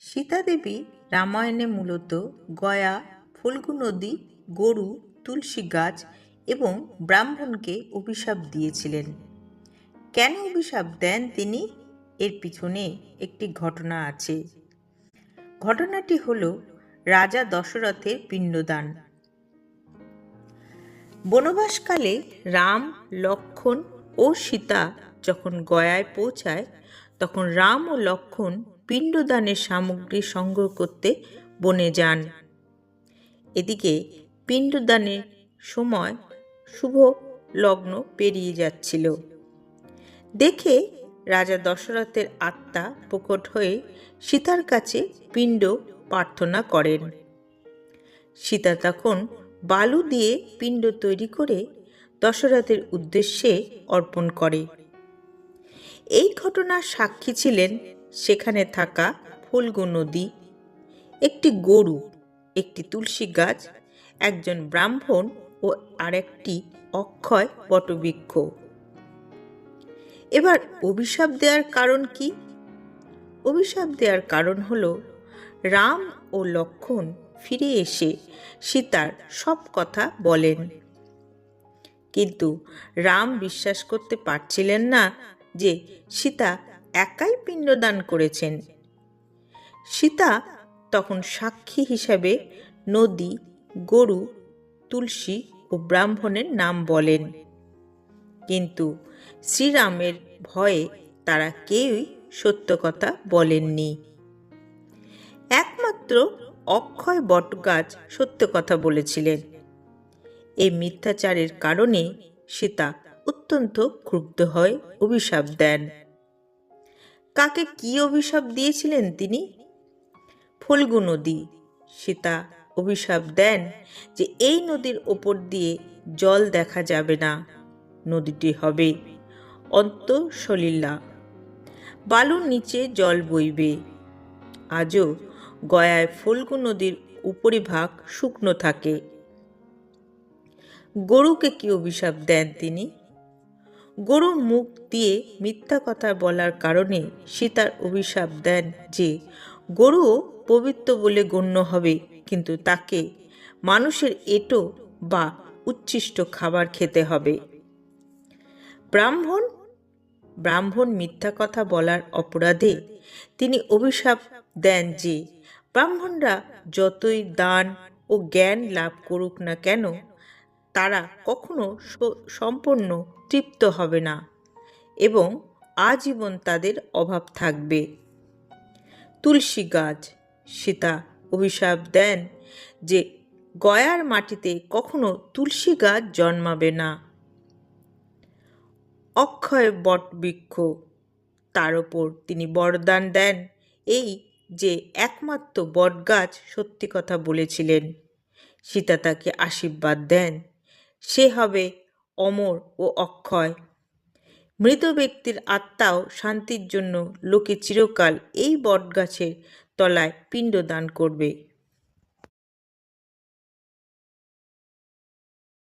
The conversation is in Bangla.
সীতা দেবী রামায়ণে মূলত গয়া, ফল্গু নদী, গরু, তুলসী গাছ এবং ব্রাহ্মণকে অভিশাপ দিয়েছিলেন। কেন অভিশাপ দেন তিনি? এর পিছনে একটি ঘটনা আছে। ঘটনাটি হল রাজা দশরথের পিণ্ডদান। বনবাসকালে রাম, লক্ষণ ও সীতা যখন গয়ায় পৌঁছায় তখন রাম ও লক্ষণ পিণ্ডদানের সামগ্রী সংগ্রহ করতে বনে যান। এদিকে পিণ্ডদানের সময় শুভ লগ্ন পেরিয়ে যাচ্ছিল। দেখে রাজা দশরথের আত্মা প্রকট হয়ে সীতার কাছে পিণ্ড প্রার্থনা করেন। সীতা তখন বালু দিয়ে পিণ্ড তৈরি করে দশরথের উদ্দেশ্যে অর্পণ করে। এই ঘটনার সাক্ষী ছিলেন সেখানে থাকা ফুলগু নদী, একটি গরু, একটি তুলসী গাছ, একজন ব্রাহ্মণ ও আরেকটি অক্ষয় বটবৃক্ষ এবার অভিশাপ দেওয়ার কারণ কি? অভিশাপ দেওয়ার কারণ হল রাম ও লক্ষণ ফিরে এসে সীতার সব কথা বলেন। কিন্তু রাম বিশ্বাস করতে পারছিলেন না যে সীতা একাই পিণ্ডদান করেছেন। সীতা তখন সাক্ষী হিসাবে নদী, গরু, তুলসী ও ব্রাহ্মণের নাম বলেন। কিন্তু শ্রীরামের ভয়ে তারা কেউই সত্য কথা বলেননি। একমাত্র অক্ষয় বটগাছ সত্য কথা বলেছিলেন। এই মিথ্যাচারের কারণে সীতা অত্যন্ত ক্ষুব্ধ হয় অভিশাপ দেন। কাকে কি অভিশাপ দিয়েছিলেন তিনি? ফল্গু নদী। সীতা অভিশাপ দেন যে এই নদীর ওপর দিয়ে জল দেখা যাবে না। নদীটি হবে অন্তঃসলীলা। বালুর নিচে জল বইবে। আজও গয়ায় ফল্গু নদীর উপরিভাগ শুকনো থাকে। গরুকে কি অভিশাপ দেন তিনি? গরুর মুখ দিয়ে মিথ্যা কথা বলার কারণে সীতার অভিশাপ দেন যে, গরুও পবিত্র বলে গণ্য হবে, কিন্তু তাকে মানুষের এটো বা উচ্ছিষ্ট খাবার খেতে হবে। ব্রাহ্মণ ব্রাহ্মণ মিথ্যা কথা বলার অপরাধে তিনি অভিশাপ দেন যে, ব্রাহ্মণরা যতই দান ও জ্ঞান লাভ করুক না কেন তারা কখনো সম্পূর্ণ তৃপ্ত হবে না এবং আজীবন তাদের অভাব থাকবে। তুলসী গাছ, সীতা অভিশাপ দেন যে গয়ার মাটিতে কখনো তুলসী গাছ জন্মাবে না। অক্ষয় বটবৃক্ষ তার ওপর তিনি বরদান দেন এই যে একমাত্র বটগাছ সত্যি কথা বলেছিলেন। সীতা তাকে আশীর্বাদ দেন। সে হবে অমর ও অক্ষয়। মৃত ব্যক্তির আত্মাও শান্তির জন্য লোকে চিরকাল এই বটগাছের তলায় পিণ্ড দান করবে।